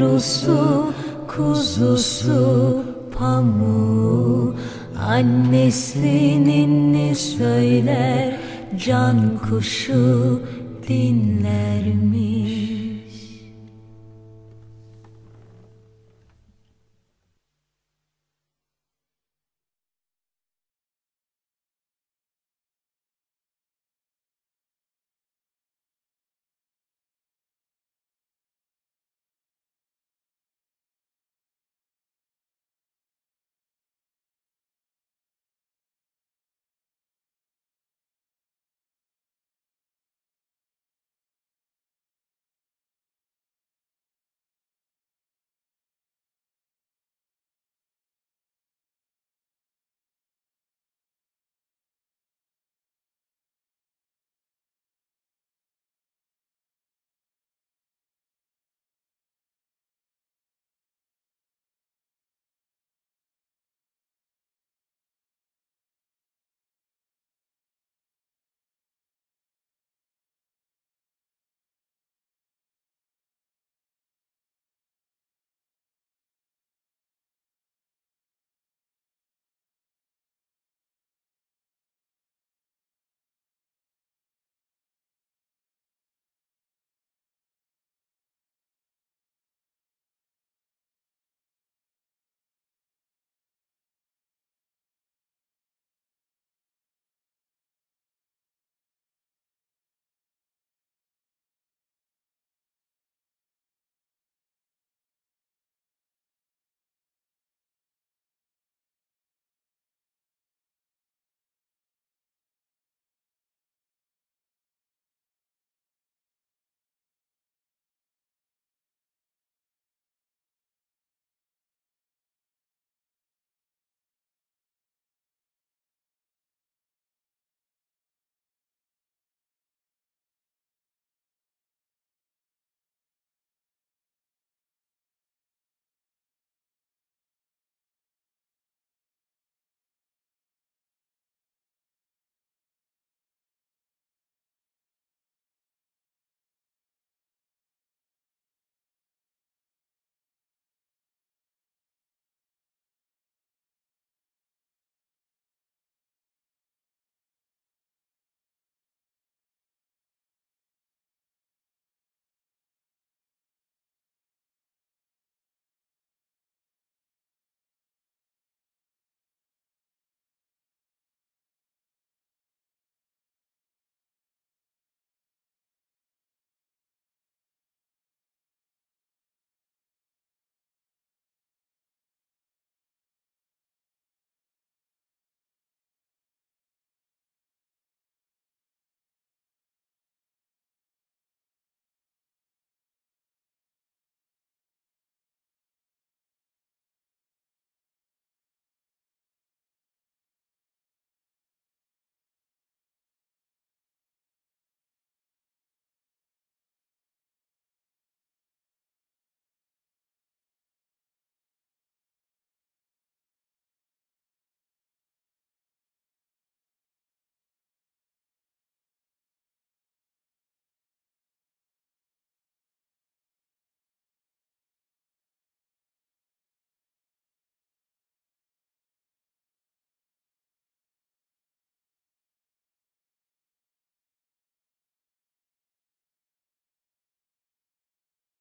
yavrusu, kuzusu, pamuğu Annesinin ne söyler can kuşu dinler mi?